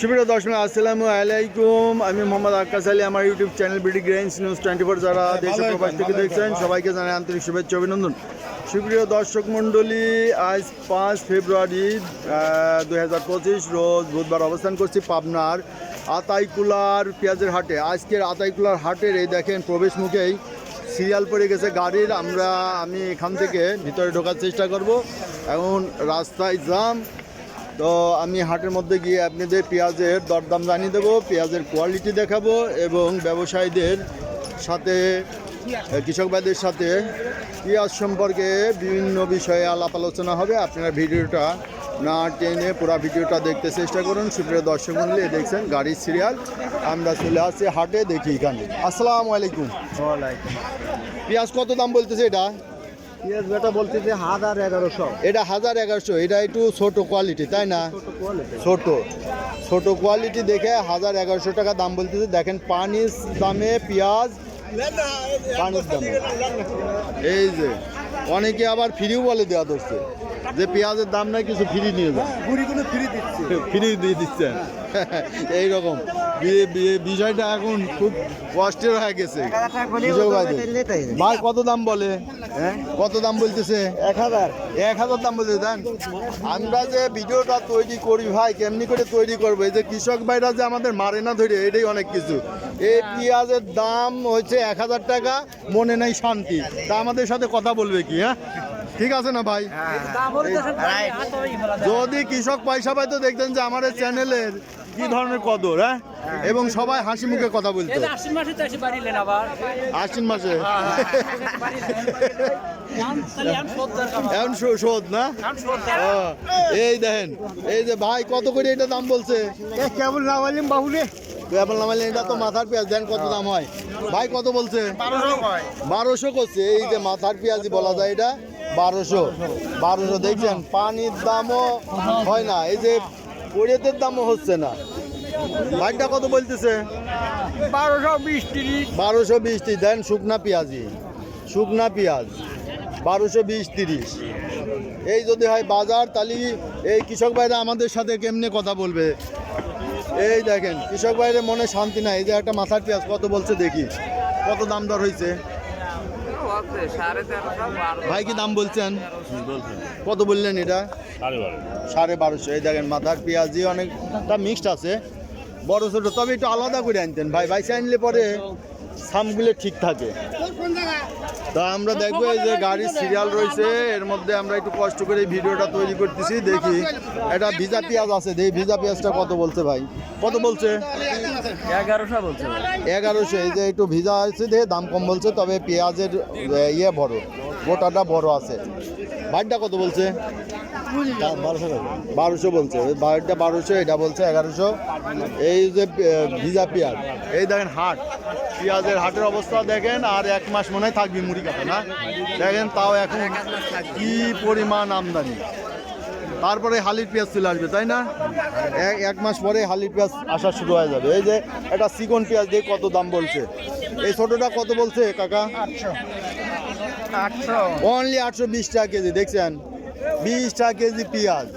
সুপ্রিয় দর্শক আসসালামু আলাইকুম। আমি মোহাম্মদ আক্কাস আলী আমার YouTube channel BD greens news twenty four যারা দেশ ও প্রবাস থেকে দেখছেন সবাইকে জানাই আন্তরিক শুভেচ্ছা অভিনন্দন। সুপ্রিয় দর্শক মণ্ডলী আজ পাঁচ ফেব্রুয়ারি দুই হাজার পঁচিশ রোজ বুধবার অবস্থান করছি পাবনার আতাইকুলার পেঁয়াজের হাটে। আজকের আতাইকুলার হাটের এই দেখেন প্রবেশ মুখেই সিরিয়াল পড়ে গেছে গাড়ির। আমরা আমি এখান থেকে ভিতরে ঢোকার চেষ্টা করব। এখন রাস্তায় জাম তো আমি হাটের মধ্যে গিয়ে আপনাদের পেঁয়াজের দরদাম জানিয়ে দেবো পেঁয়াজের কোয়ালিটি দেখাবো এবং ব্যবসায়ীদের সাথে এ, কৃষক ভাইদের সাথে পেঁয়াজ সম্পর্কে বিভিন্ন বিষয়ে আলাপ আলোচনা হবে। আপনারা ভিডিওটা না টেনে পুরো ভিডিওটা দেখতে চেষ্টা করুন। সুপ্রিয় দর্শক মন্ডলী দেখছেন গাড়ির সিরিয়াল আমরা চলে আসছি হাটে দেখি এখানে। আসসালামু আলাইকুম। পেঁয়াজ কত দাম বলতেছে এটা? পেঁয়াজ বেটা বলতেছে হাজার এগারোশো। এটা হাজার এগারোশো এটা একটু ছোট কোয়ালিটি তাই না? ছোট ছোট। কোয়ালিটি দেখে হাজার এগারোশো টাকা দাম বলতেছে। দেখেন পানির দামে পেঁয়াজ পানির দামে। এই যে। অনেকে আবার ফ্রিও বলে দেওয়া ধরছে যে পেঁয়াজের দাম নাই কিছু ফ্রি নিয়ে যান কোনো ফ্রি দিচ্ছে। ফ্রি দিয়ে দিচ্ছেন এইরকম বিষয়টা এখন খুব কষ্টের হয়ে গেছে। ভাই কত দাম বলে? হ্যাঁ? কত দাম বলতেছে? এক হাজার। এক হাজার দাম বলতে দেন আমরা যে ভিডিওটা তৈরি করি ভাই কেমনি করে তৈরি করব? এই যে কৃষক ভাইরা যে আমাদের মারে না ধরে এটাই অনেক কিছু। এই পেঁয়াজের দাম হচ্ছে এক হাজার টাকা মনে নাই শান্তি। তা আমাদের সাথে কথা বলবে কি? হ্যাঁ ঠিক আছে না ভাই? যদি কৃষক পয়সা পাইতো দেখতেন যে আমার এই চ্যানেলের কি ধরনের কদর হ্যাঁ? এবং সবাই হাসি মুখে কথা বলতো। আশ্বিন মাসে তো এসে বাড়িলেন আবার। আশ্বিন মাসে? এখন তাহলে এখন সত্তর টাকা। এখন শো- শোধ না? ও, এই দেখেন এই যে ভাই কত করে এটা দাম বলছে? কেমন না বললাম বাবুলে পেঁয়াজ নামালে এটা তো মাথার পেঁয়াজ দেন কত দাম হয়? ভাই কত বলছে? বারোশো করছে এই যে মাথার পেঁয়াজই বলা যায় এটা বারোশো। বারোশো দেখছেন পানির দামও হয় না এই যে পরিয়তের দামও হচ্ছে না। ভাইটা কত বলতেছে? বারোশো বিশ তিরিশ। বারোশো বিশ তিরিশ দেন শুকনা পেঁয়াজি শুকনা পেঁয়াজ বারোশো বিশ তিরিশ। এই যদি হয় বাজার তাহলে এই কৃষক ভাইরা আমাদের সাথে কেমনে কথা বলবে? এই দেখেন, কৃষক ভাইয়ের মনে শান্তি নাই। এই যে একটা মাথার পেঁয়াজ, কত বলছে দেখি। কত দাম দর হয়েছে ভাই কি দাম বলছেন? কত বললেন এটা? সাড়ে বারোশো। এই দেখেন, মাথার পেঁয়াজি অনেকটা মিক্সড আছে। বড় ছোট, তবে একটু আলাদা করে আনতেন। ভাই ভাই আনলে পরে সামগুলো ঠিক থাকে। তা আমরা দেখব এই যে গাড়ির সিরিয়াল রয়েছে এর মধ্যে আমরা একটু কষ্ট করে ভিডিওটা তৈরি করতেছি দেখি। এটা ভিজা পেঁয়াজ আছে দেখি ভিজা পেঁয়াজটা কত বলছে ভাই? কত বলছে? এগারোশো বলছে এগারোশো এই যে একটু ভিজা আছে দেখে দাম কম বলছে তবে পেঁয়াজের ইয়ে বড় গোটাটা বড় আছে। ভাইটা কত বলছে? বারোশো বলছে। ভাইটা বারোশো এটা বলছে এগারোশো। এই যে ভিজা পেঁয়াজ। এই দেখেন হাট। পেঁয়াজের হাটের অবস্থা দেখেন আর এক মাস মনে হয় থাকবি মুড়ি কাটে না? দেখেন তাও এখন কি পরিমাণ আমদানি। তারপরে হালির পেঁয়াজ চলে আসবে তাই না? এক এক মাস পরে হালির পেঁয়াজ আসা শুরু হয়ে যাবে। এই যে একটা চিকন পেঁয়াজ দিয়ে কত দাম বলছে? এই ছোটোটা কত বলছে কাকা? আটশো। অনলি আটশো বিশ টাকা কেজি দেখছেন? বিশ টাকা কেজি পেঁয়াজ।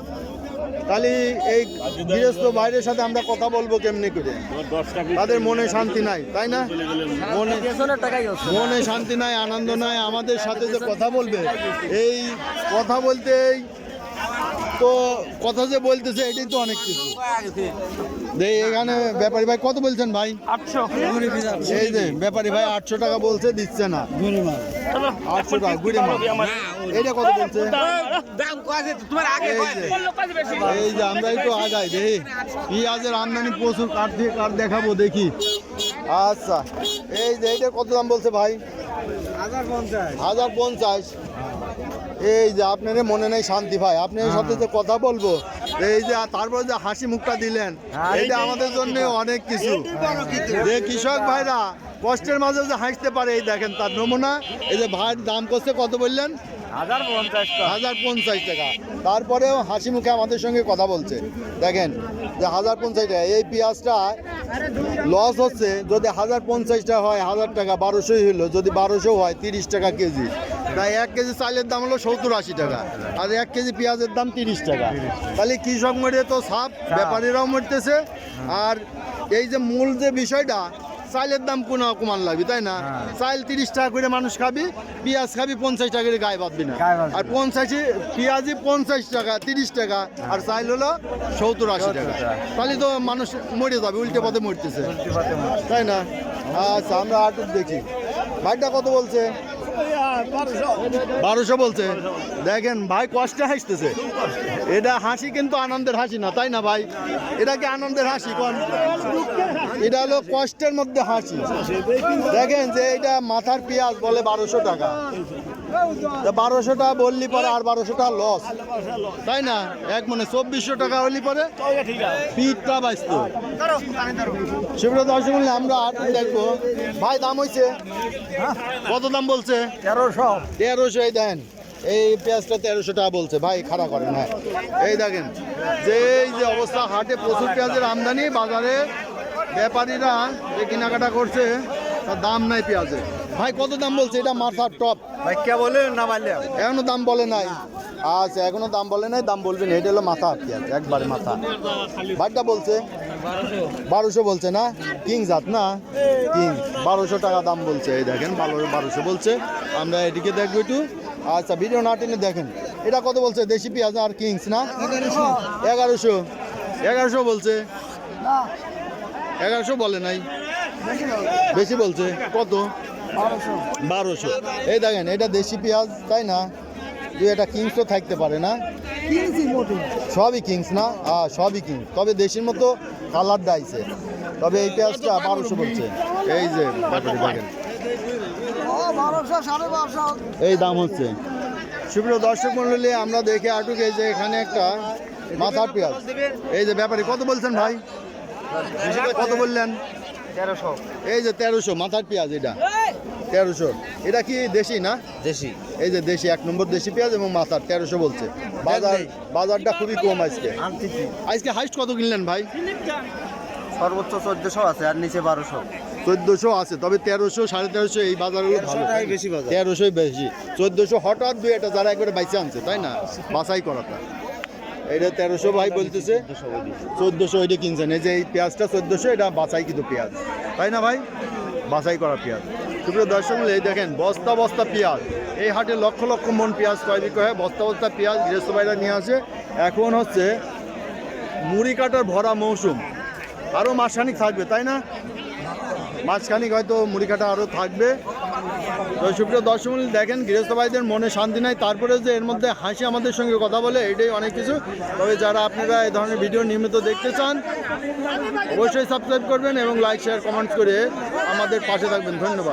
তাহলে এই গৃহস্থ বাইরের সাথে আমরা কথা বলব কেমনি করে? তাদের মনে শান্তি নাই তাই না? মনে মনে শান্তি নাই আনন্দ নাই আমাদের সাথে যে কথা বলবে এই কথা বলতেই তো কথা যে বলতেছে এটাই তো অনেক কিছু। যে এখানে ব্যাপারী ভাই কত বলছেন ভাই? আটশো। এই যে ব্যাপারী ভাই আটশো টাকা বলছে দিচ্ছে না। আটশো টাকা এইটা কত বলছে এই যে। এই যে আমরা একটু আগাই দেখি। পেঁয়াজের আমদানি প্রচুর কাঠ দিয়ে কাঠ দেখাবো দেখি। আচ্ছা এই যে এইটা কত দাম বলছে ভাই? হাজার পঞ্চাশ। হাজার পঞ্চাশ। এই যে আপনার মনে নেই শান্তি ভাই। আপনার সাথে যে কথা বলব এই যে তারপর যে হাসি মুখটা দিলেন এইটা আমাদের জন্য অনেক কিছু। যে কৃষক ভাইরা কষ্টের মাঝে যে হাসতে পারে এই দেখেন তার নমুনা। এই যে ভাইয়ের দাম করছে কত বললেন? হাজার পঞ্চাশ হাজার পঞ্চাশ টাকা। তারপরেও হাসি মুখে আমাদের সঙ্গে কথা বলছে। দেখেন যে হাজার পঞ্চাশ টাকা এই পেঁয়াজটা লস হচ্ছে যদি হাজার পঞ্চাশটা হয় হাজার টাকা বারোশোই হলো যদি বারোশো হয় তিরিশ টাকা কেজি। তাই এক কেজি চালের দাম হলো সত্তর আশি টাকা আর এক কেজি পেঁয়াজের দাম তিরিশ টাকা। তাহলে কৃষক মরে তো সাপ। ব্যাপারীরাও মরতেছে। আর এই যে মূল যে বিষয়টা চালের দাম কোনো কমান লাগবে তাই না? চাল তিরিশ টাকা করে মানুষ খাবি পেঁয়াজ খাবি পঞ্চাশ টাকা করে গায়ে বাঁধবি না। আর পঞ্চাশে পেঁয়াজই পঞ্চাশ টাকা তিরিশ টাকা আর চাল হলো সত্তর আশি টাকা। তাহলে তো মানুষ মরে যাবে উল্টে পথে মরতেছে। তাই না? আচ্ছা আমরা আটুক দেখি। ভাইটা কত বলছে? বারোশো বলছে। দেখেন ভাই কষ্টে হাসতেছে। এটা হাসি কিন্তু আনন্দের হাসি না তাই না ভাই? এটা কি আনন্দের হাসি? কোন? এটা হলো কষ্টের মধ্যে হাসি। দেখেন যে এটা মাথার পেঁয়াজ বলে বারোশো টাকা। বারোশো টাকা বললি পরে আর বারোশো টাকা লস তাই না? এক মানে চব্বিশশো টাকা হলি পরে পিঠটা বাঁচত। সেগুলো দর্শক আমরা আট দেখব। ভাই দাম হয়েছে কত দাম বলছে? তেরোশো। তেরোশো এই দেন এই পেঁয়াজটা তেরোশো টাকা বলছে। ভাই খাড়া করেন হ্যাঁ। এই দেখেন যে এই যে অবস্থা হাটে প্রচুর পেঁয়াজের আমদানি বাজারে ব্যাপারীরা যে কেনাকাটা করছে তার দাম নাই পেঁয়াজের। ভাই কত দাম বলছে? এটা মাথার টপ। ভাই কে বলে না পারলাম এখনও দাম বলে নাই। আচ্ছা এখনও দাম বলে নাই দাম বলবেন। এটা হলো মাথা পেঁয়াজ একবারে মাথা। ভাইটা বলছে বারোশো বলছে না? কিং জাত না? কিং। বারোশো টাকা দাম বলছে। এই দেখেন বারো বারোশো বলছে। আমরা এদিকে দেখব একটু। আচ্ছা ভিডিও না টেনে দেখেন। এটা কত বলছে? দেশি পেঁয়াজ আর কিংস না? এগারোশো। এগারোশো বলছে। এগারোশো বলে নাই। বেশি বলছে। কত? বারোশো। এই দেখেন, এটা দেশি পেঁয়াজ, তাই না? দুই এটা কিংস তো থাকতে পারে না। সবই কিংস না? হ্যাঁ সবই কিংস। তবে দেশির মতো কালার ডাইছে তবে এই পেঁয়াজটা বারোশো বলছে। এই যে ব্যাপারে দেখেন। এই দাম হচ্ছে। সুপ্রিয় দর্শক মন্ডলী, আমরা দেখে আটুক যে এখানে একটা মাথার পেঁয়াজ। এই যে ব্যাপারে, কত বলছেন ভাই? কত বললেন? তেরোশো। এই যে তেরোশো মাথার পেঁয়াজ এটা। তেরোশো। এটা কি দেশি না? দেশি। এই যে দেশি এক নম্বর দেশি পেঁয়াজ এবং মাথার তেরোশো বলছে। বাজার বাজারটা খুবই কম আজকে। আজকে হাইস্ট কত কিনলেন ভাই? সর্বোচ্চ চোদ্দশো আছে আর নিচে বারোশো। চোদ্দোশো আছে তবে তেরোশো সাড়ে তেরোশো এই বাজারগুলো ভালো। বেশি বাজার। তেরোশোই বেশি। চোদ্দোশো হঠাৎ দুই একটা যারা একবারে বাইসে আনছে তাই না? বাছাই করাটা। এটা তেরোশো ভাই বলতেছে। চোদ্দোশো ওইটা কিনছেন। এই যে এই পেঁয়াজটা চোদ্দোশো, এটা বাছাই কিন্তু পেঁয়াজ। তাই না ভাই? বাছাই করা পেঁয়াজ। সুপ্রিয় দর্শক, এই দেখেন, বস্তা বস্তা পেঁয়াজ। এই হাটে লক্ষ লক্ষ মন পেঁয়াজ ক্রয় বিক্রয় হয় বস্তা বস্তা পেঁয়াজ গৃহস্থ ভাইরা নিয়ে আসে। এখন হচ্ছে মুড়ি কাটার ভরা মৌসুম। আরও মাসখানিক থাকবে, তাই না? মাঝখানিক হয়তো মুড়ি কাটা আরও থাকবে। তো সুপ্রিয় দর্শক দেখেন গৃহস্থ ভাইদের মনে শান্তি নাই। তারপরে যে এর মধ্যে হাসি আমাদের সঙ্গে কথা বলে, এটাই অনেক কিছু। তবে যারা আপনারা এই ধরনের ভিডিও নিয়মিত দেখতে চান, অবশ্যই সাবস্ক্রাইব করবেন এবং লাইক শেয়ার কমেন্টস করে আমাদের পাশে থাকবেন। ধন্যবাদ।